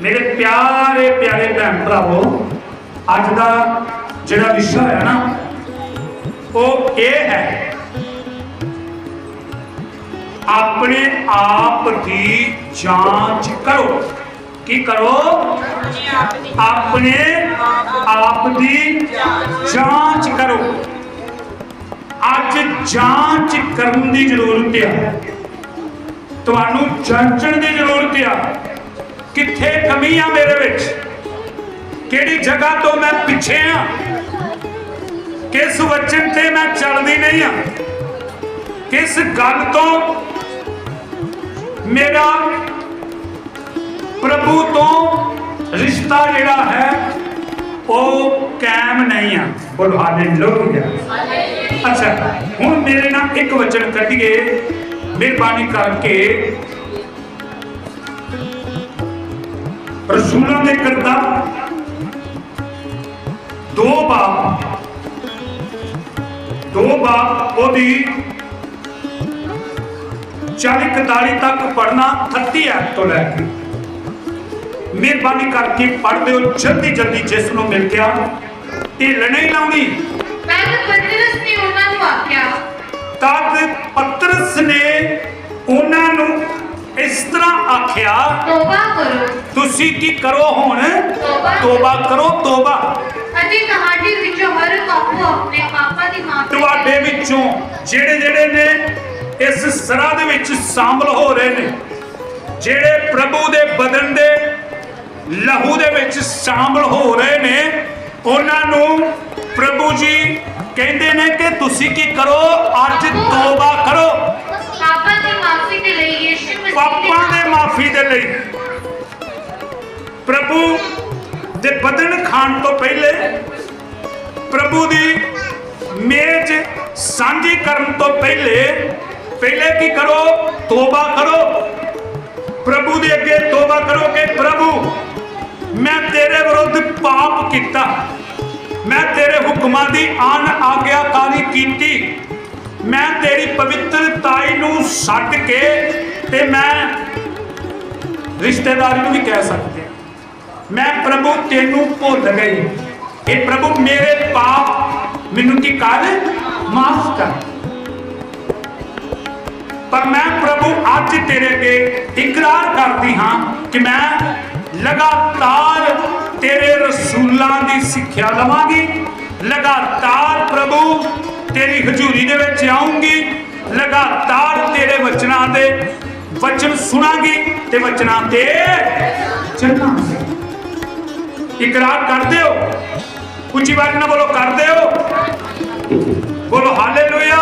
ਮੇਰੇ ਪਿਆਰੇ ਪਿਆਰੇ ਭੈਣ ਭਰਾਵੋ, ਅੱਜ ਦਾ ਜਿਹੜਾ ਵਿਸ਼ਾ ਹੈ ਨਾ, ਉਹ ਇਹ ਹੈ, ਆਪਣੇ ਆਪ ਦੀ ਜਾਂਚ ਕਰੋ। ਕੀ ਕਰੋ? ਆਪਣੇ ਆਪ ਦੀ ਜਾਂਚ ਕਰੋ। ਅੱਜ ਜਾਂਚ ਕਰਨ ਦੀ ਜ਼ਰੂਰਤ ਹੈ ਤੁਹਾਨੂੰ ਜਾਂਚਣ ਦੀ ਜ਼ਰੂਰਤ ਆ। ਕਿੱਥੇ ਕਮੀ ਆ ਮੇਰੇ ਵਿੱਚ? ਕਿਹੜੀ ਜਗ੍ਹਾ ਤੋਂ ਮੈਂ ਪਿੱਛੇ ਆ? ਕਿਸ ਵਚਨ ਤੇ ਮੈਂ ਚੱਲਦੀ ਨਹੀਂ ਆ? ਕਿਸ ਗੱਲ ਤੋਂ ਮੇਰਾ ਪ੍ਰਭੂ ਤੋਂ ਰਿਸ਼ਤਾ ਜਿਹੜਾ ਹੈ, ਉਹ ਕਾਇਮ ਨਹੀਂ ਆ? ਬੋਲੋ, ਹਾਲੇਲੂਇਆ। ਅੱਛਾ, ਹੁਣ ਮੇਰੇ ਨਾਲ ਇੱਕ ਵਚਨ ਕੱਢੀਏ, ਮਿਹਰਬਾਨੀ ਕਰਕੇ ਰਸੂਲਾਂ ਦੇ ਕਰਤਾ। ਦੋ ਬਾਪ ਦੋ ਬਾਪ ਉਹਦੀ 40 41 ਤੱਕ ਪੜਨਾ 38 ਐਪ ਤੋਂ ਲੈ ਕੇ। ਮਿਹਰਬਾਨੀ ਕਰਕੇ ਪੜ੍ਹ ਦਿਓ ਜਲਦੀ ਜਲਦੀ ਜਿਸ ਨੂੰ ਮਿਲ ਗਿਆ ਢਿੱਲ ਨਹੀਂ ਲਾਉਣੀ। ਤਦ ਪਤਰਸ ਨੇ ਉਹਨਾਂ ਨੂੰ ਆਖਿਆ। ਤਦ ਪਤਰਸ ਨੇ ਉਹਨਾਂ ਨੂੰ ਇਸ ਤਰ੍ਹਾਂ ਆਖਿਆ ਤੋਬਾ ਕਰੋ। ਤੁਸੀਂ ਕੀ ਕਰੋ ਹੁਣ? ਤੋਬਾ। ਕਰੋ ਤੋਬਾ। ਅਤੇ ਤੁਹਾਡੇ ਵਿੱਚੋਂ ਹਰ ਆਪੋ ਆਪਣੇ ਪਾਪਾਂ ਦੀ ਮਾਫੀ ਤੁਹਾਡੇ ਵਿੱਚੋਂ ਜਿਹੜੇ ਜਿਹੜੇ ਨੇ ਇਸ ਸਰਾ ਦੇ ਵਿੱਚ ਸ਼ਾਮਲ ਹੋ ਰਹੇ ਨੇ ਜਿਹੜੇ ਪ੍ਰਭੂ ਦੇ ਬਦਨ ਦੇ ਲਹੂ ਦੇ ਵਿੱਚ ਸ਼ਾਮਲ ਹੋ ਰਹੇ ਨੇ ਉਹਨਾਂ ਨੂੰ ਪ੍ਰਭੂ ਜੀ ਕਹਿੰਦੇ ਨੇ ਕਿ ਤੁਸੀਂ ਕੀ ਕਰੋ? ਅੱਜ ਤੋਬਾ ਕਰੋ। ਪਾਪਾਂ ਦੇ ਮਾਫੀ ਦੇ ਲਈ। ਪ੍ਰਭੂ ਦੇ ਬਦਨ ਖਾਣ ਤੋਂ ਪਹਿਲੇ ਪ੍ਰਭੂ ਦੀ ਮੇਜ਼ ਸਾਂਝੀ ਕਰਨ ਤੋਂ ਪਹਿਲੇ ਪਹਿਲੇ ਕੀ ਕਰੋ? ਤੋਬਾ ਕਰੋ। ਪ੍ਰਭੂ ਦੇ ਅੱਗੇ ਤੋਬਾ ਕਰੋ ਕਿ ਪ੍ਰਭੂ, ਮੈਂ ਤੇਰੇ ਵਿਰੁੱਧ ਪਾਪ ਕੀਤਾ। ਮੈਂ ਤੇਰੇ ਹੁਕਮਾਂ ਦੀ ਅਨ ਆਗਿਆਕਾਰੀ ਕੀਤੀ। ਮੈਂ ਤੇਰੀ ਪਵਿੱਤਰਤਾਈ ਨੂੰ ਛੱਡ ਕੇ ਤੇ ਮੈਂ ਰਿਸ਼ਤੇਦਾਰੀ ਨੂੰ ਵੀ ਕਹਿ ਸਕਦੇ ਮੈਂ ਪ੍ਰਭੂ ਤੈਨੂੰ ਭੁੱਲ ਗਈ। ਇਹ ਪ੍ਰਭੂ ਮੇਰੇ ਪਾਪ ਮੈਨੂੰ ਕੀ ਕਰ? ਮਾਫ ਕਰ। ਪਰ ਮੈਂ ਪ੍ਰਭੂ ਅੱਜ ਤੇਰੇ ਅੱਗੇ ਇਕਰਾਰ ਕਰਦੀ ਹਾਂ ਕਿ ਮੈਂ ਲਗਾਤਾਰ ਤੇਰੇ ਰਸੂਲਾਂ ਦੀ ਸਿੱਖਿਆ ਲਵਾਂਗੀ। ਲਗਾਤਾਰ ਪ੍ਰਭੂ ਤੇਰੀ ਹਜ਼ੂਰੀ ਦੇ ਵਿੱਚ ਆਉਂਗੀ ਲਗਾਤਾਰ ਤੇਰੇ ਵਚਨਾਂ ਦੇ ਵਚਨ ਸੁਣਾਂਗੀ ਤੇ ਵਚਨਾਂ ਤੇ ਚੱਲਾਂਗੀ ਇਕਰਾਰ ਕਰਦੇ ਹੋ ਉੱਚੀ ਬਾਤ ਨਾਲ ਬੋਲੋ ਕਰਦੇ ਹੋ ਬੋਲੋ ਹਾਲੇਲੂਇਆ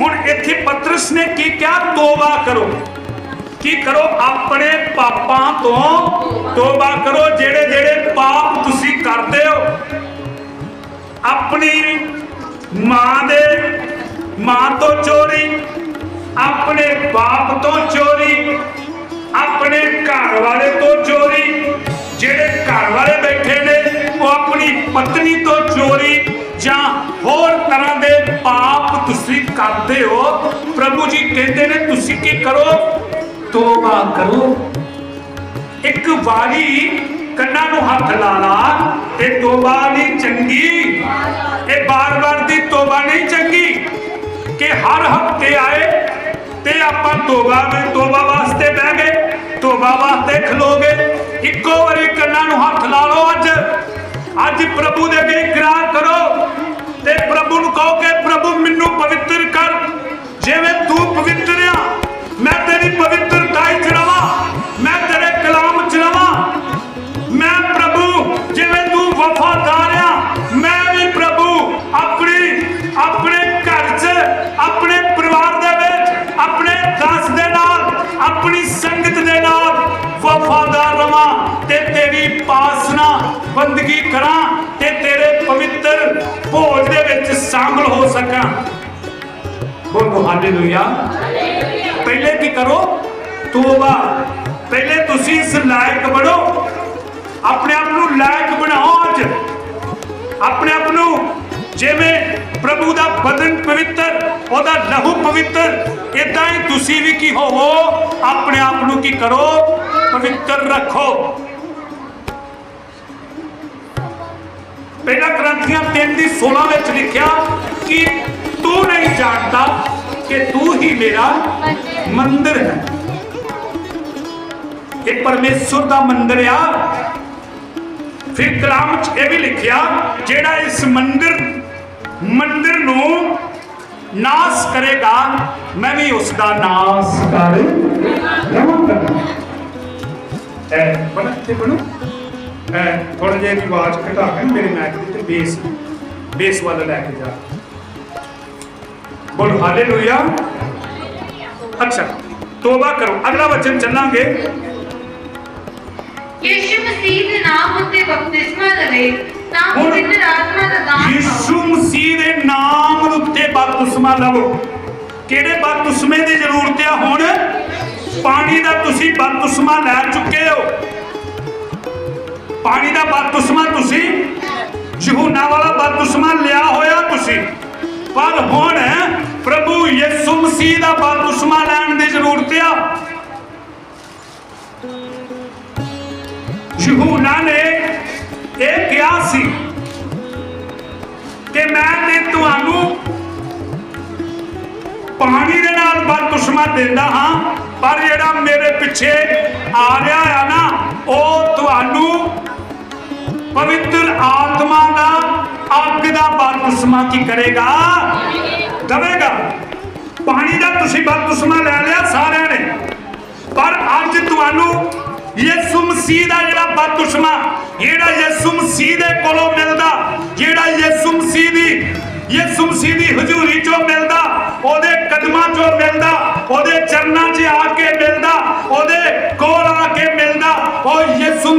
ਹੁਣ ਇੱਥੇ ਪਤਰਸ ਨੇ ਕੀ ਕਿਹਾ ਤੋਬਾ ਕਰੋ ਕੀ ਕਰੋ ਆਪਣੇ ਪਾਪਾਂ ਤੋਂ ਤੋਬਾ ਕਰੋ ਜਿਹੜੇ ਜਿਹੜੇ ਪਾਪ ਤੁਸੀਂ ਕਰਦੇ ਹੋ ਆਪਣੀ ਮਾਂ ਦੇ ਮਾਂ ਘਰ ਵਾਲੇ ਤੋਂ ਚੋਰੀ। ਜਿਹੜੇ ਘਰ ਵਾਲੇ ਬੈਠੇ ਨੇ, ਉਹ ਆਪਣੀ ਪਤਨੀ ਤੋਂ ਚੋਰੀ ਜਾਂ ਹੋਰ ਤਰ੍ਹਾਂ ਦੇ ਪਾਪ ਤੁਸੀਂ ਕਰਦੇ ਹੋ। ਪ੍ਰਭੂ ਜੀ ਕਹਿੰਦੇ ਨੇ, ਤੁਸੀਂ ਕੀ ਕਰੋ? ਤੋਬਾ ਕਰੋ। ਇੱਕ ਵਾਰੀ ਕੰਨਾਂ ਨੂੰ ਹੱਥ ਲਾ ਲਾ, ਤੇ ਤੋਬਾ ਨਹੀਂ ਚੰਗੀ। ਇਹ ਬਾਰ-ਬਾਰ ਦੀ ਤੋਬਾ ਨਹੀਂ ਚੰਗੀ ਕਿ ਹਰ ਹਫ਼ਤੇ ਆਏ ਤੇ ਆਪਾਂ ਤੋਬਾ ਵਿੱਚ ਤੋਬਾ ਗਏ ਵਾਸਤੇ ਖਲੋਗੇ ਇੱਕੋ ਵਾਰੀ ਕੰਨਾਂ ਨੂੰ ਹੱਥ ਲਾ ਲਓ ਅੱਜ। ਅੱਜ ਪ੍ਰਭੂ ਦੇ ਅੱਗੇ ਇਕਰਾਰ ਕਰੋ ਤੇ ਪ੍ਰਭੂ ਨੂੰ ਕਹੋ ਕਿ ਪ੍ਰਭੂ ਮੈਨੂੰ ਪਵਿੱਤਰ ਕਰ। ਜਿਵੇਂ ਤੂੰ ਪਵਿੱਤਰ ਆ, ਮੈਂ ਤੇਰੀ ਪਵਿੱਤਰਤਾ ਚ ਰਵਾਂ। ਮੈਂ ਤੇਰੇ ਪਾਸਨਾ ਬੰਦਗੀ ਕਰਾਂ ਤੇ ਤੇਰੇ ਪਵਿੱਤਰ ਭੋਜ ਦੇ ਵਿੱਚ ਸ਼ਾਮਲ ਹੋ ਸਕਾਂ। ਬੋਲੋ ਹਾਲੇਲੂਇਆ ਪਹਿਲੇ ਕੀ ਕਰੋ? ਤੋਬਾ। ਪਹਿਲੇ ਤੁਸੀਂ ਇਸ ਲਾਇਕ ਬਣੋ। ਆਪਣੇ ਆਪ ਨੂੰ ਲਾਇਕ ਬਣਾਓ ਅੱਜ। ਆਪਣੇ ਆਪ ਨੂੰ ਜਿਵੇਂ ਪ੍ਰਭੂ ਦਾ ਬਦਨ ਪਵਿੱਤਰ, ਉਹਦਾ ਲਹੂ ਪਵਿੱਤਰ ਇਦਾਂ ਹੀ ਤੁਸੀਂ ਵੀ ਕੀ ਹੋਵੋ? ਆਪਣੇ ਆਪ ਨੂੰ ਕੀ ਕਰੋ? ਪਵਿੱਤਰ ਰੱਖੋ। ਪਹਿਲਾ ਗ੍ਰੰਥੀਆਂ 3 ਦੀ 16 ਵਿੱਚ ਲਿਖਿਆ ਕਿ ਤੂੰ ਨਹੀਂ ਜਾਣਦਾ ਕਿ ਤੂੰ ਹੀ ਮੇਰਾ ਮੰਦਿਰ ਹੈ। ਇਹ ਪਰਮੇਸ਼ਵਰ ਦਾ ਮੰਦਿਰ ਆ। ਫਿਰ ਕਲਾਮ ਚ ਇਹ ਵੀ ਲਿਖਿਆ, ਜਿਹੜਾ ਇਸ ਮੰਦਿਰ ਮੰਦਿਰ ਨੂੰ ਨਾਸ ਕਰੇਗਾ, ਮੈਂ ਵੀ ਉਸ ਦਾ ਨਾਸ ਕਰ ਲਵਾਂਗਾ ਐ, ਬਣ ਬਣੋ। ਐ ਥੋੜਾ ਜਿਹਾ ਦੀ ਆਵਾਜ਼ ਘਟਾ ਕੇ ਮੇਰੇ ਮੈਕ ਦੇ ਤੇ ਬੇਸ ਬੇਸ ਵਾਲਾ ਲੈ ਕੇ ਜਾ। ਬੋਲ ਹਾਲੇਲੂਇਆ ਅੱਛਾ ਤੋਬਾ ਕਰੋ। ਅਗਲਾ ਵਚਨ ਚੱਲਾਂਗੇ। ਯਿਸੂ ਮਸੀਹ ਦੇ ਨਾਮ ਉੱਤੇ ਬਪਤਿਸਮਾ ਲਵੇ ਤਾਂ ਪਵਿੱਤਰ ਆਤਮਾ ਦਾ ਦਾਨ ਯਿਸੂ ਮਸੀਹ ਦੇ ਨਾਮ ਉੱਤੇ ਬਪਤਿਸਮਾ ਲਵੋ। ਕਿਹੜੇ ਬਪਤਿਸਮੇ ਦੀ ਜ਼ਰੂਰਤ ਆ ਹੁਣ? ਪਾਣੀ ਦਾ ਤੁਸੀਂ ਬਪਤਿਸਮਾ ਲੈ ਚੁੱਕੇ ਹੋ। ਪਾਣੀ ਦਾ ਬਪਤਿਸਮਾ ਤੁਸੀਂ। ਯਹੂਨਾ ਵਾਲਾ ਬਪਤਿਸਮਾ ਲਿਆ ਹੋਇਆ ਤੁਸੀਂ। ਪਰ ਹੁਣ ਪ੍ਰਭੂ ਯਿਸੂ ਮਸੀਹ ਦਾ ਬਪਤਿਸਮਾ ਲੈਣ ਦੀ ਜ਼ਰੂਰਤ ਆ। ਯਹੂਨਾ ਨੇ ਇਹ ਕਿਹਾ ਸੀ ਕਿ ਮੈਂ ਤੇ ਤੁਹਾਨੂੰ ਪਾਣੀ ਦੇ ਨਾਲ ਬਪਤਿਸਮਾ ਦਿੰਦਾ ਹਾਂ, ਪਰ ਜਿਹੜਾ ਮੇਰੇ ਪਿੱਛੇ ਆ ਰਿਹਾ ਆ ਨਾ, ਉਹ ਤੁਹਾਨੂੰ ਪਵਿੱਤਰ ਆਤਮਾ ਦਾ ਅੱਗ ਦਾ ਬਪਤਿਸਮਾ ਕੀ ਕਰੇਗਾ? ਦਵੇਗਾ। ਪਾਣੀ ਦਾ ਤੁਸੀਂ ਬਪਤਿਸਮਾ ਲੈ ਲਿਆ ਸਾਰਿਆਂ ਨੇ। ਪਰ ਅੱਜ ਤੁਹਾਨੂੰ ਯਿਸੂ ਮਸੀਹ ਦਾ ਜਿਹੜਾ ਬਪਤਿਸਮਾ, ਜਿਹੜਾ ਯਿਸੂ ਮਸੀਹ ਦੇ ਕੋਲੋਂ ਮਿਲਦਾ, ਜਿਹੜਾ ਯਿਸੂ ਮਸੀਹ ਦੀ, ਯਿਸੂ ਮਸੀਹ ਦੀ ਹਜ਼ੂਰੀ ਚੋਂ ਮਿਲਦਾ, ਉਹਦੇ ਕਦਮਾਂ ਚੋਂ ਮਿਲਦਾ, ਉਹਦੇ ਚਰਨਾਂ 'ਚ ਆ ਕੇ ਮਿਲਦਾ, ਉਹਦੇ ਕੋਲ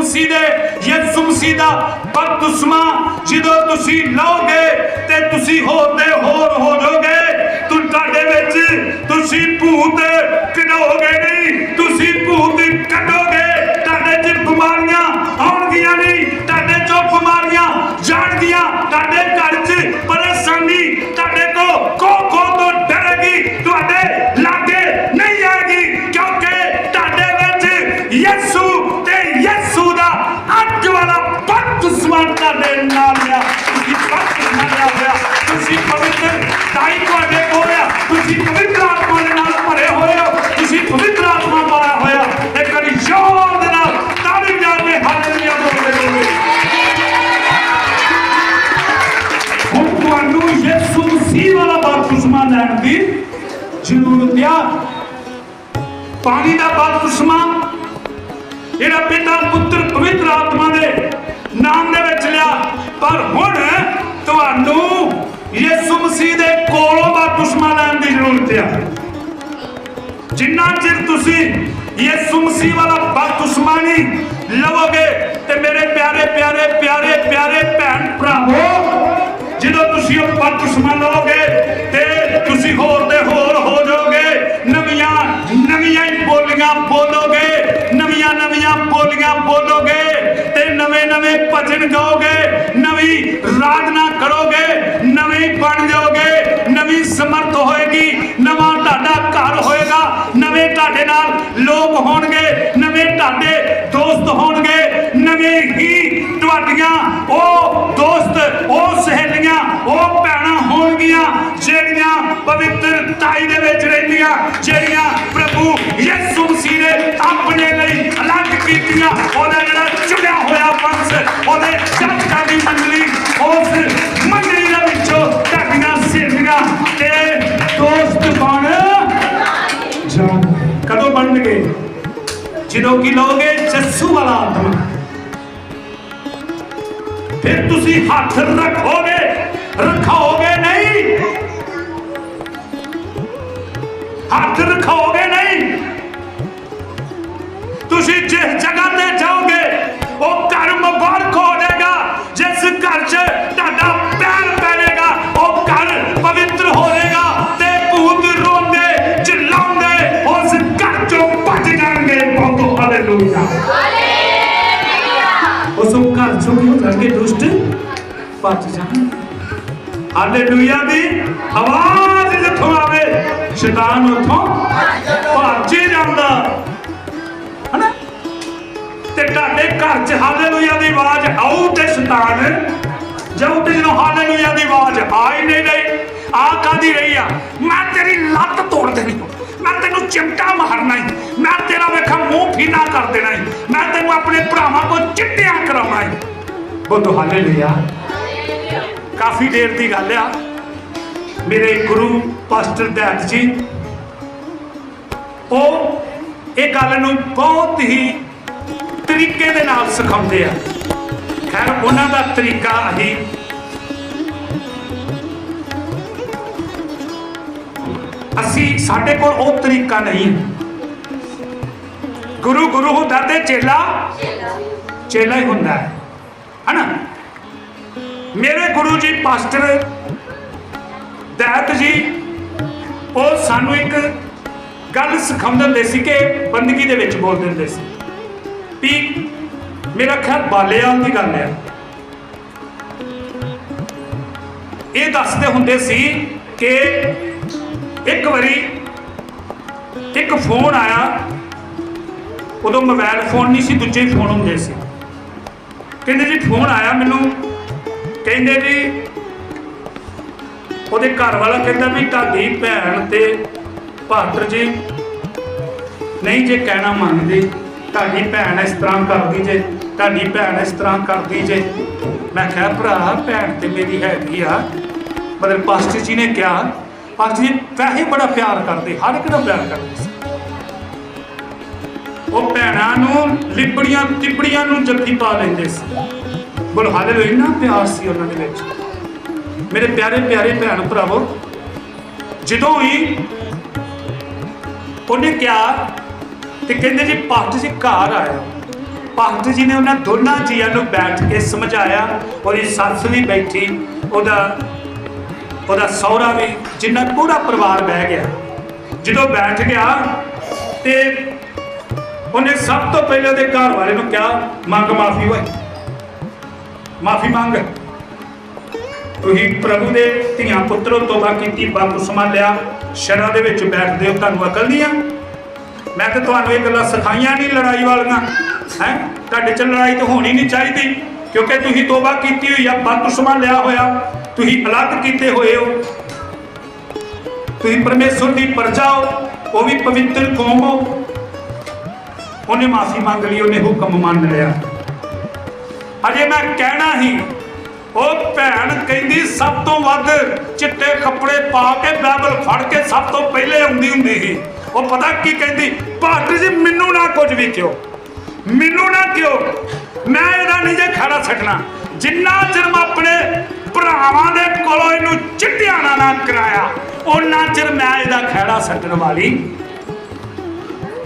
ਉਹ ਦੇ ਯਿਸੂ ਮਸੀਹ ਦਾ ਬਪਤਿਸਮਾ, ਜਦੋਂ ਤੁਸੀਂ ਲਓਗੇ ਤੇ ਤੁਸੀਂ ਹੋਰ ਦੇ ਹੋਰ ਹੋ ਜਾਓਗੇ। ਤੁਹਾਡੇ ਵਿੱਚ ਤੁਸੀਂ ਭੂਤ ਕਢੋਗੇ ਨਹੀਂ, ਤੁਸੀਂ ਭੂਤ ਕੱਢੋਗੇ। ਤੁਹਾਡੇ 'ਚ ਬਿਮਾਰੀਆਂ ਆਉਣਗੀਆਂ ਨਹੀਂ, ਤੁਹਾਡੇ 'ਚੋਂ ਬਿਮਾਰੀਆਂ ਜਾਣਗੀਆਂ, ਤੁਹਾਡੇ ਪਾਣੀ ਦਾ ਬਪਤਿਸਮਾ ਜਿਹੜਾ ਪਿਤਾ ਪੁੱਤਰ ਪਵਿੱਤਰ ਆਤਮਾ ਦੇ ਨਾਮ ਦੇ ਵਿੱਚ ਲਿਆ। ਪਰ ਹੁਣ ਤੁਹਾਨੂੰ ਯਿਸੂ ਮਸੀਹ ਦੇ ਕੋਲੋਂ ਬਪਤਿਸਮਾ ਲੈਣ ਦੀ ਜ਼ਰੂਰਤ ਆ। ਜਿੰਨਾ ਚਿਰ ਤੁਸੀਂ ਯਿਸੂ ਮਸੀਹ ਵਾਲਾ ਬਪਤਿਸਮਾ ਨਹੀਂ ਲਵੋਗੇ ਤੇ ਮੇਰੇ ਪਿਆਰੇ ਪਿਆਰੇ ਪਿਆਰੇ ਪਿਆਰੇ ਭੈਣ ਭਰਾਵੋ, ਜਦੋਂ ਤੁਸੀਂ ਉਹ ਬਪਤਿਸਮਾ ਲਓਗੇ ਤੇ ਤੁਸੀਂ ਹੋਰ ਦੇ ਹੋਰ ਹੋ ਜਾਓ। ਨਵੀਆਂ ਹੀ ਬੋਲੀਆਂ ਬੋਲੋਗੇ, ਨਵੀਆਂ ਨਵੀਆਂ ਬੋਲੀਆਂ ਬੋਲੋਗੇ ਤੇ ਨਵੇਂ ਨਵੇਂ ਭਜਨ ਗਾਓਗੇ, ਨਵੀਂ ਰਾਧਨਾ ਕਰੋਗੇ, ਨਵੇਂ ਬਣ ਜਾਓਗੇ, ਨਵੀਂ ਸਮਰਥ ਹੋਏਗੀ, ਨਵਾਂ ਤੁਹਾਡਾ ਘਰ ਹੋਏਗਾ, ਨਵੇਂ ਤੁਹਾਡੇ ਨਾਲ ਲੋਕ ਹੋਣਗੇ, ਨਵੇਂ ਤੁਹਾਡੇ ਦੋਸਤ ਹੋਣਗੇ, ਨਵੇਂ ਹੀ ਤੁਹਾਡੀਆਂ ਉਹ ਦੋਸਤ, ਉਹ ਸਹੇਲੀਆਂ, ਉਹ ਭੈਣਾਂ ਹੋਣਗੀਆਂ, ਜਿਹੜੀਆਂ ਪਵਿੱਤਰ ਦੇ ਵਿੱਚ ਰਹਿੰਦੀਆਂ, ਜਿਹੜੀਆਂ ਪ੍ਰਭੂ ਯਿਸੂ ਮਸੀਹ ਨੇ ਆਪਣੇ ਲਈ ਅਲੱਗ ਕੀਤੀਆਂ। ਉਹਦਾ ਜਿਹੜਾ ਚੁਣਿਆ ਹੋਇਆ ਪੰਥ ਉਹਦੇ ਜੱਜਾਂ ਦੀ ਮੰਡਲੀ, ਉਸ ਮੰਡਲੀ ਦੇ ਵਿੱਚੋਂ ਤੁਹਾਡੀਆਂ ਸਹੇਲੀਆਂ ਤੇ ਦੋਸਤ ਬਣ ਜਾਣ। ਕਦੋਂ ਬਣਨਗੇ? ਜਦੋਂ ਕਿ ਲੋਗੇ ਜੱਸੂ ਵਾਲਾ ਆਤਮਾ। ਫਿਰ ਤੁਸੀਂ ਹੱਥ ਰੱਖੋਗੇ, ਰਖਾਓਗੇ ਉਸ ਘਰ 'ਚੋਂ ਦੁਸ਼ਟ ਭੱਜ ਜਾਣਗੇ ਹਾਲੇਲੂਇਆ ਦੀ ਆਵਾਜ਼ ਜਿੱਥੋਂ ਆਵੇ ਸ਼ੈਤਾਨ ਉੱਥੋਂ ਭੱਜ ਜਾਂਦਾ। ਹਨਾ? ਤੇ ਤੁਹਾਡੇ ਘਰ 'ਚ ਹਾਲੇਲੂਇਆ ਦੀ ਆਵਾਜ਼ ਆਊ ਤੇ ਸ਼ੈਤਾਨ ਜਾਊ ਤੇ ਜਦੋਂ ਹਾਲੇਲੂਇਆ ਦੀ ਆਵਾਜ਼ ਆਈ ਹੀ ਨਹੀਂ ਰਹੀ ਆ ਕਾਦੀ ਰਹੀ ਆ? ਮੈਂ ਤੇਰੀ ਲੱਤ ਤੋੜ ਦੇਣੀ ਮੈਂ ਤੈਨੂੰ ਚਿਮਟਾ ਮਾਰਨਾ ਹੀ ਮੈਂ ਤੇਰਾ ਬੋਲੋ ਹਾਲੇਲੂਇਆ ਕਾਫੀ ਦੇਰ ਦੀ ਗੱਲ ਆ। ਮੇਰੇ ਗੁਰੂ ਪਾਸਟਰ ਦੈਤ ਜੀ, ਉਹ ਇਹ ਗੱਲ ਨੂੰ ਬਹੁਤ ਹੀ ਤਰੀਕੇ ਦੇ ਨਾਲ ਸਿਖਾਉਂਦੇ ਆ। ਖੈਰ, ਉਹਨਾਂ ਦਾ ਤਰੀਕਾ ਅਸੀਂ ਅਸੀਂ ਸਾਡੇ ਕੋਲ ਉਹ ਤਰੀਕਾ ਨਹੀਂ ਗੁਰੂ ਗੁਰੂ ਹੁੰਦਾ ਤੇ ਚੇਲਾ ਚੇਲਾ ਹੀ ਹੁੰਦਾ ਹੈ। ਹਨਾ? ਮੇਰੇ ਗੁਰੂ ਜੀ ਪਾਸਟਰ ਦੈਤ ਜੀ, ਉਹ ਸਾਨੂੰ ਇੱਕ ਗੱਲ ਸਿਖਾਉਂਦੇ ਹੁੰਦੇ ਸੀ ਕਿ ਬੰਦਗੀ ਦੇ ਵਿੱਚ ਬੋਲਦੇ ਹੁੰਦੇ ਸੀ ਵੀ ਮੇਰਾ ਖਿਆਲ ਬਾਲੇਆਲ ਦੀ ਗੱਲ ਹੈ। ਇਹ ਦੱਸਦੇ ਹੁੰਦੇ ਸੀ ਕਿ ਇੱਕ ਵਾਰੀ ਇੱਕ ਫੋਨ ਆਇਆ, ਉਦੋਂ ਮੋਬਾਈਲ ਫੋਨ ਨਹੀਂ ਸੀ, ਦੂਜੇ ਫੋਨ ਹੁੰਦੇ ਸੀ। ਕਹਿੰਦੇ ਜੀ ਫੋਨ ਆਇਆ ਮੈਨੂੰ। ਕਹਿੰਦੇ ਜੀ ਉਹਦੇ ਘਰ ਵਾਲਾ ਕਹਿੰਦਾ ਵੀ ਤੁਹਾਡੀ ਭੈਣ ਤੇ ਭਾਦਰ ਜੀ ਨਹੀਂ ਜੇ ਕਹਿਣਾ ਮੰਨਦੇ, ਤੁਹਾਡੀ ਭੈਣ ਇਸ ਤਰ੍ਹਾਂ ਕਰਦੀ ਜੇ, ਤੁਹਾਡੀ ਭੈਣ ਇਸ ਤਰ੍ਹਾਂ ਕਰਦੀ ਜੇ। ਮੈਂ ਕਿਹਾ, ਭਰਾ, ਭੈਣ ਤੇ ਮੇਰੀ ਹੈਗੀ ਆ। ਮਤਲਬ ਪਾਸਟਰ ਜੀ ਨੇ ਕਿਹਾ, ਪਾਸਟਰ ਜੀ ਵੈਸੇ ਬੜਾ ਪਿਆਰ ਕਰਦੇ, ਹਰ ਇੱਕ ਦਾ ਪਿਆਰ ਕਰਦੇ ਸੀ। ਉਹ ਭੈਣਾਂ ਨੂੰ ਲਿਬੜੀਆਂ ਤਿਬੜੀਆਂ ਨੂੰ ਜੱਫੀ ਪਾ ਲੈਂਦੇ ਸੀ। ਬੋਲ ਹਾਲੇ ਇੰਨਾ ਪਿਆਰ ਸੀ ਉਹਨਾਂ ਦੇ ਵਿੱਚ। ਮੇਰੇ ਪਿਆਰੇ ਪਿਆਰੇ ਭੈਣ ਭਰਾਵੋ, ਜਦੋਂ ਹੀ ਉਹਨੇ ਕਿਹਾ ਤੇ ਕਹਿੰਦੇ ਜੀ ਪਾਸਟਰ ਜੀ ਘਰ ਆਇਆ ਪਾਸਟਰ ਜੀ ਨੇ ਉਹਨਾਂ ਦੋਨਾਂ ਜੀਆਂ ਨੂੰ ਬੈਠ ਕੇ ਸਮਝਾਇਆ ਉਹਦੀ ਸੱਸ ਵੀ ਬੈਠੀ, ਉਹਦਾ ਉਹਦਾ ਸਹੁਰਾ ਵੀ, ਜਿੰਨਾ ਪੂਰਾ ਪਰਿਵਾਰ ਬਹਿ ਗਿਆ। ਜਦੋਂ ਬੈਠ ਗਿਆ ਤੇ ਉਹਨੇ ਸਭ ਤੋਂ ਪਹਿਲਾਂ ਉਹਦੇ ਘਰ ਵਾਲੇ ਨੂੰ ਕਿਹਾ, ਮੰਗ ਮਾਫੀ ਓਏ ਮਾਫੀ ਮੰਗ। ਤੁਸੀਂ ਪ੍ਰਭੂ ਦੇ ਧੀਆਂ ਪੁੱਤਰੋ ਤੋਬਾ ਕੀਤੀ ਬਪਤਿਸਮਾ ਲਿਆ। ਸ਼ਰਾਂ ਦੇ ਵਿੱਚ ਬੈਠਦੇ ਹੋ ਤੁਹਾਨੂੰ ਅਕਲ ਨਹੀਂ ਆ। ਮੈਂ ਤੇ ਤੁਹਾਨੂੰ ਇਹ ਗੱਲਾਂ ਸਿਖਾਈਆਂ ਨਹੀਂ ਲੜਾਈ ਵਾਲੀਆਂ। ਹੈ? ਤੁਹਾਡੇ ਚ ਲੜਾਈ ਤਾਂ ਹੋਣੀ ਨਹੀਂ ਚਾਹੀਦੀ, ਕਿਉਂਕਿ ਤੁਸੀਂ ਤੋਬਾ ਕੀਤੀ ਹੋਈ ਆ ਬਾਪੂ ਬਪਤਿਸਮਾ ਲਿਆ ਹੋਇਆ। ਤੁਸੀਂ ਅਲੱਗ ਕੀਤੇ ਹੋਏ ਹੋ। ਤੁਸੀਂ ਪਰਮੇਸ਼ਰ ਦੀ ਪ੍ਰਜਾ ਹੋ, ਉਹ ਵੀ ਪਵਿੱਤਰ ਕੌਮ ਹੋ। ਉਹਨੇ ਮਾਫੀ ਮੰਗ ਲਈ, ਉਹਨੇ ਹੁਕਮ ਮੰਨ ਲਿਆ। ਅਜੇ ਮੈਂ ਕਹਿਣਾ ਹੀ, ਉਹ ਭੈਣ ਕਹਿੰਦੀ ਸਭ ਤੋਂ ਵੱਧ ਚਿੱਟੇ ਕੱਪੜੇ ਪਾ ਕੇ ਬਾਈਬਲ ਫੜ ਕੇ ਸਭ ਤੋਂ ਪਹਿਲੇ ਆਉਂਦੀ ਹੁੰਦੀ ਸੀ। ਉਹ ਪਤਾ ਕੀ ਕਹਿੰਦੀ ਪਾਸਟਰ ਜੀ, ਮੈਨੂੰ ਨਾ ਕੁਝ ਵੀ ਕਿਉ? ਮੈਨੂੰ ਨਾ ਕਿਉ? ਮੈਂ ਇਹਦਾ ਨਹੀਂ ਜੇ ਖੜਾ ਛੱਡਣਾ। ਜਿੰਨਾ ਚਿਰ ਮੈਂ ਆਪਣੇ ਭਰਾਵਾਂ ਦੇ ਕੋਲੋਂ ਇਹਨੂੰ ਚਿੱਟਿਆਂ ਨਾ ਕਰਾਇਆ ਉਹਨਾਂ ਚਿਰ ਮੈਂ ਇਹਦਾ ਖੜਾ ਛੱਡਣ ਵਾਲੀ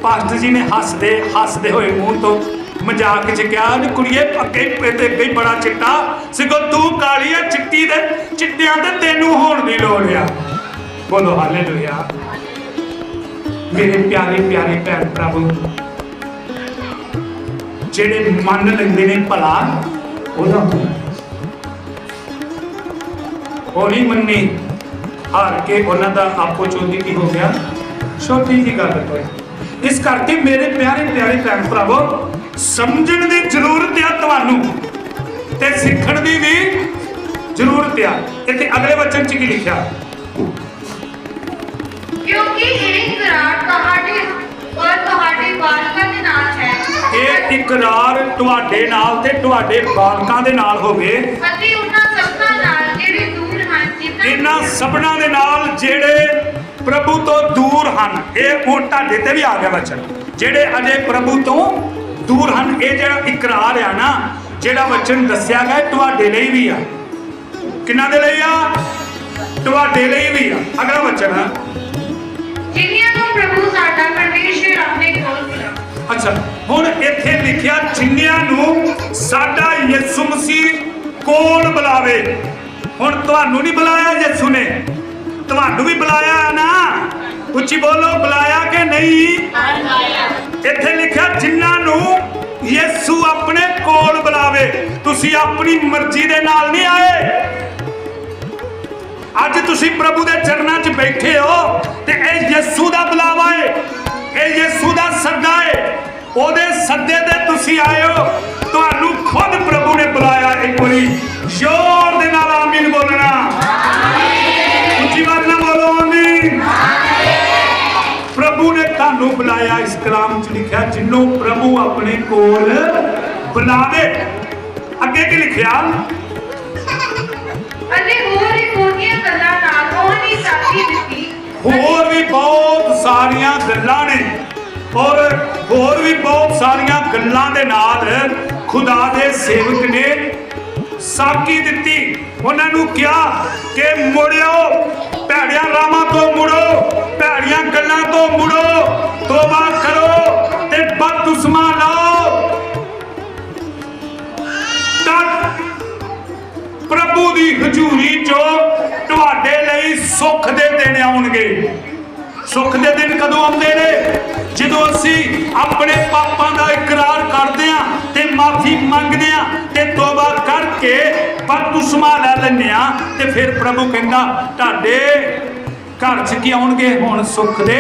ਪਾਸਟਰ ਜੀ ਨੇ ਹੱਸਦੇ ਹੱਸਦੇ ਹੋਏ ਮੂੰਹ ਤੋਂ ਮਜ਼ਾਕ ਚ ਕਿਹਾ ਨੀ ਕੁੜੀਏ, ਅੱਗੇ ਤੇ ਅੱਗੇ ਹੀ ਬੜਾ ਚਿੱਟਾ ਸਿਗੋ, ਤੂੰ ਕਾਲੀ ਆ ਚਿੱਟੀ ਦੇ ਚਿੱਟਿਆਂ ਤੇ ਤੈਨੂੰ ਹੋਣ ਦੀ ਲੋੜ ਆ। ਬੋਲੋ, ਹਾਲੇਲੂਇਆ। ਮੇਰੇ ਪਿਆਰੇ ਪਿਆਰੇ ਭੈਣ ਭਰਾਵੋ, ਜਿਹੜੇ ਮੰਨ ਲੈਂਦੇ ਨੇ ਭਲਾ, ਉਹਦਾ ਉਹ ਨਹੀਂ ਮੰਨੀ, ਹਾਰ ਕੇ ਉਹਨਾਂ ਦਾ ਆਪੋ ਚੋਦੀ ਕੀ ਹੋ ਗਿਆ? ਛੋਟੀ ਜੀ ਗੱਲ ਹੋਈ ਇਸ ਕਰਕੇ ਮੇਰੇ ਪਿਆਰੇ ਪਿਆਰੇ ਭੈਣ ਭਰਾਵੋ ਸਮਝਣ ਦੀ ਜ਼ਰੂਰਤ ਆ ਤੁਹਾਨੂੰ ਤੇ ਸਿੱਖਣ ਦੀ ਵੀ ਜ਼ਰੂਰਤ ਆ। ਇੱਥੇ ਅਗਲੇ ਵਚਨ ਚ ਕੀ ਲਿਖਿਆ? ਕਿਉਂਕਿ ਇਹ ਇਕਰਾਰ ਤੁਹਾਡੇ ਔਰ ਤੁਹਾਡੇ ਬਾਲਕਾਂ ਦੇ ਨਾਲ ਹੈ। ਇਹ ਇਕਰਾਰ ਤੁਹਾਡੇ ਨਾਲ ਤੇ ਤੁਹਾਡੇ ਬਾਲਕਾਂ ਦੇ ਨਾਲ ਹੋਵੇ। ਅਤੇ ਉਹਨਾਂ ਸਭਨਾਂ ਨਾਲ ਜਿਹੜੇ ਦੂਰ ਹਨ ਜਿਨ੍ਹਾਂ ਸਭਨਾਂ ਦੇ ਨਾਲ ਜਿਹੜੇ ਪ੍ਰਭੂ ਤੋਂ ਦੂਰ ਹਨ। ਇਹ ਹੁਣ ਤੁਹਾਡੇ ਤੇ ਵੀ ਆ ਗਿਆ ਵਚਨ। ਜਿਹੜੇ ਅਜੇ ਪ੍ਰਭੂ ਤੋਂ ਦੂਰ ਹਨ ਇਹ ਜਿਹੜਾ ਇਕਰਾਰ ਆ ਨਾ ਜਿਹੜਾ ਵਚਨ ਦੱਸਿਆ ਗਿਆ ਤੁਹਾਡੇ ਲਈ ਵੀ ਆ। ਕਿਹਨਾਂ ਦੇ ਲਈ ਆ? ਤੁਹਾਡੇ ਲਈ ਵੀ ਆ। ਅਗਲਾ ਵਚਨ ਆ ਜਿਨ੍ਹਾਂ ਨੂੰ ਪ੍ਰਭੂ ਸਾਡਾ ਪਰਮੇਸ਼ਰ ਆਪਣੇ ਕੋਲ ਬੁਲਾਵੇ ਅੱਛਾ ਹੁਣ ਇੱਥੇ ਲਿਖਿਆ ਜਿੰਨਿਆਂ ਨੂੰ ਸਾਡਾ ਯਿਸੂ ਮਸੀਹ ਕੋਲ ਬੁਲਾਵੇ। ਹੁਣ ਤੁਹਾਨੂੰ ਨਹੀਂ ਬੁਲਾਇਆ ਯਿਸੂ ਨੇ। ਤੁਹਾਨੂੰ ਵੀ ਬੁਲਾਇਆ ਨਾ। ਉੱਚੀ ਬੋਲੋ, ਬੁਲਾਇਆ ਕਿ ਨਹੀਂ? ਇੱਥੇ ਲਿਖਿਆ, ਜਿਨ੍ਹਾਂ ਨੂੰ ਯਿਸੂ ਆਪਣੇ ਕੋਲ ਬੁਲਾਵੇ, ਤੁਸੀਂ ਆਪਣੀ ਮਰਜ਼ੀ ਦੇ ਨਾਲ ਨਹੀਂ ਆਏ। ਅੱਜ ਤੁਸੀਂ ਪ੍ਰਭੂ ਦੇ ਚਰਨਾਂ 'ਚ ਬੈਠੇ ਹੋ ਤੇ ਇਹ ਯਿਸੂ ਦਾ ਬੁਲਾਵਾ ਏ, ਇਹ ਯਿਸੂ ਦਾ ਸੱਦਾ ਏ। ਉਹਦੇ ਸੱਦੇ ਤੇ ਤੁਸੀਂ ਆਏ ਹੋ। ਤੁਹਾਨੂੰ ਖੁਦ ਪ੍ਰਭੂ ਨੇ ਬੁਲਾਇਆ ਇੱਕ ਵਾਰੀ। ਜ਼ੋਰ ਦੇ ਨਾਲ ਆਮੀਨ ਬੋਲਣਾ। ਨੇ ਬੁਲਾਇਆ ਇਸ ਕਲਾਮ 'ਚ ਲਿਖਿਆ ਜਿੰਨੂੰ ਪ੍ਰਭੂ ਆਪਣੇ ਕੋਲ ਬੁਲਾਵੇ। ਅੱਗੇ ਕੀ ਲਿਖਿਆ? ਅਤੇ ਹੋਰ ਵੀ ਬਹੁਤੀਆਂ ਗੱਲਾਂ ਨਾਲ ਉਹਨੇ ਸਾਥੀ ਦਿੱਤੀ। ਹੋਰ ਵੀ ਬਹੁਤ ਸਾਰੀਆਂ ਗੱਲਾਂ ਨੇ। ਔਰ ਹੋਰ ਵੀ ਬਹੁਤ ਸਾਰੀਆਂ ਗੱਲਾਂ ਦੇ ਨਾਲ ਖੁਦਾ ਦੇ ਸੇਵਕ ਨੇ ਸਾਕੀ ਦਿੱਤੀ। ਉਹਨਾਂ ਨੂੰ ਕਿਹਾ ਕਿ ਮੁੜਿਓ ਭੈੜੀਆਂ ਰਾਮਾਂ ਤੋਂ ਮੁੜੋ, ਭੈੜੀਆਂ ਗੱਲਾਂ ਤੋਂ ਮੁੜੋ, ਤੋਬਾ ਕਰੋ ਤੇ ਬਦਦੁਸਮਾ ਲਾਓ। ਤਾਂ ਪ੍ਰਭੂ ਦੀ ਹਜ਼ੂਰੀ ਚੋਂ ਤੁਹਾਡੇ ਲਈ ਸੁੱਖ ਦੇ ਦਿਨ ਆਉਣਗੇ। ਸੁੱਖ ਦੇ ਦਿਨ ਕਦੋਂ ਆਉਂਦੇ ਨੇ? ਜਦੋਂ ਅਸੀਂ ਆਪਣੇ ਪਾਪਾਂ ਦਾ ਇਕਰਾਰ ਕਰਦੇ ਆਂ ਤੇ ਮਾਫੀ ਮੰਗਦੇ ਆਂ ਤੇ ਤੋਬਾ ਕਰਕੇ ਬਦਦੁਸਮਾ ਲੈ ਲੈਂਦੇ ਆਂ ਤੇ ਫਿਰ ਪ੍ਰਭੂ ਕਹਿੰਦਾ, ਤੁਹਾਡੇ ਘਰ 'ਚ ਕੀ ਆਉਣਗੇ? ਹੁਣ ਸੁੱਖ ਦੇ।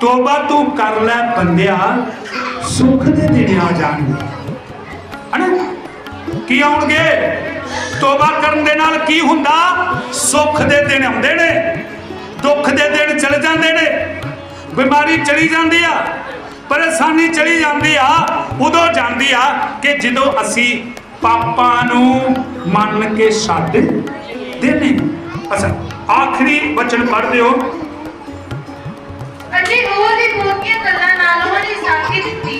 ਤੋਬਾ ਤੂੰ ਕਰ ਲੈ ਬੰਦਿਆ, ਸੁੱਖ ਦੇ ਦਿਨ ਆ ਜਾਣਗੇ। ਹਨਾ ਕੀ ਆਉਣਗੇ? ਤੋਬਾ ਕਰਨ ਦੇ ਨਾਲ ਕੀ ਹੁੰਦਾ? ਸੁੱਖ ਦੇ ਦਿਨ ਆਉਂਦੇ ਨੇ, ਦੁੱਖ ਦੇ ਦਿਨ ਚਲੇ ਜਾਂਦੇ ਨੇ, ਬਿਮਾਰੀ ਚਲੀ ਜਾਂਦੀ ਆ। ਪਰੇਸ਼ਾਨੀ ਚਲੀ ਜਾਂਦੀ ਆ ਉਦੋਂ ਜਾਂਦੀ ਆ ਕਿ ਜਦੋਂ ਅਸੀਂ ਪਾਪਾਂ ਨੂੰ ਮੰਨ ਕੇ ਛੱਡ ਦੇਨੇ ਅੱਛਾ ਆਖਰੀ ਵਚਨ ਪੜ੍ਹਦੇ ਹੋ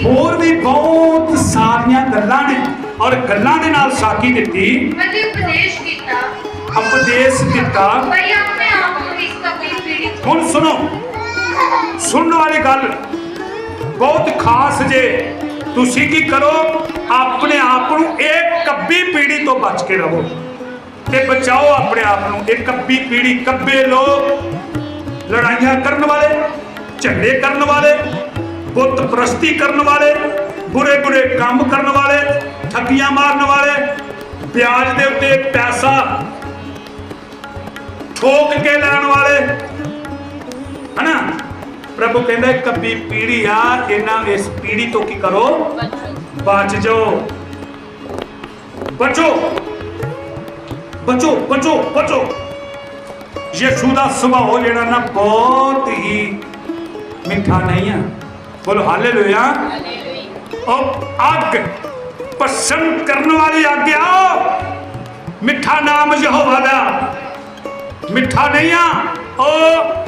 ਹੋਰ ਵੀ ਬਹੁਤ ਸਾਰੀਆਂ ਗੱਲਾਂ ਨੇ ਔਰ ਗੱਲਾਂ ਦੇ ਨਾਲ ਸਾਖੀ ਦਿੱਤੀ। ਅਤੇ ਉਪਦੇਸ਼ ਕੀਤਾ। ਉਪਦੇਸ਼ ਦਿੱਤਾ। ਭਈ ਆਪਣੇ ਆਪ ਨੂੰ ਇਸ ਕਬੀ ਪੀੜੀ ਹੁਣ ਸੁਣੋ ਸੁਣਨ ਵਾਲੀ ਗੱਲ ਬਹੁਤ ਖਾਸ ਜੇ। ਤੁਸੀਂ ਕੀ ਕਰੋ? ਆਪਣੇ ਆਪ ਨੂੰ ਇਹ ਕੱਬੀ ਪੀੜੀ ਤੋਂ ਬਚ ਕੇ ਰਹੋ। ਤੇ ਬਚਾਓ ਆਪਣੇ ਆਪ ਨੂੰ। ਇਹ ਕੱਬੀ ਪੀੜੀ ਕੱਬੇ ਲੋਕ ਲੜਾਈਆਂ ਕਰਨ ਵਾਲੇ ਝਗੜੇ ਕਰਨ ਵਾਲੇ, ਬੁੱਤ ਪ੍ਰਸਤੀ ਕਰਨ ਵਾਲੇ, ਬੁਰੇ ਬੁਰੇ ਕੰਮ ਕਰਨ ਵਾਲੇ, ਠੱਗੀਆਂ ਮਾਰਨ ਵਾਲੇ, ਵਿਆਜ ਦੇ ਉੱਤੇ ਪੈਸਾ ਠੋਕ ਕੇ ਲੈਣ ਵਾਲੇ, ਹਨਾ? ਪ੍ਰਭੂ ਕਹਿੰਦਾ ਇਹ ਪੀੜੀ ਆ, ਇਹਨਾਂ ਇਸ ਪੀੜੀ ਤੋਂ ਕੀ ਕਰੋ? ਬਚ ਜਾਓ ਬਚੋ। ਬਚੋ ਬਚੋ ਬਚੋ। ਯਿਸੂ ਦਾ ਸੁਭਾਅ ਜਿਹੜਾ ਨਾ ਬਹੁਤ ਹੀ ਮਿੱਠਾ ਨਹੀਂ ਆ। ਬੋਲੋ, ਹਾਲੇਲੂਇਆ। ਉਹ ਅੱਗ ਪਸੰਦ ਕਰਨ ਵਾਲੀ ਅੱਗ ਆ। ਮਿੱਠਾ ਨਾਮ ਯਹੋਵਾ ਦਾ। ਮਿੱਠਾ ਨਹੀਂ ਆ, ਉਹ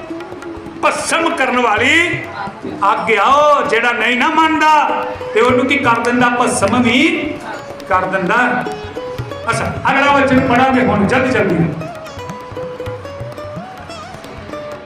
ਭਸਮ ਕਰਨ ਵਾਲੀ ਅੱਗ ਆ ਉਹ, ਜਿਹੜਾ ਨਹੀਂ ਨਾ ਮੰਨਦਾ, ਤੇ ਉਹਨੂੰ ਕੀ ਕਰ ਦਿੰਦਾ? ਭਸਮ ਵੀ ਕਰ ਦਿੰਦਾ। ਅੱਛਾ ਅਗਲਾ ਵਚਨ ਪੜਾਂਗੇ ਹੁਣ ਜਲਦੀ ਜਲਦੀ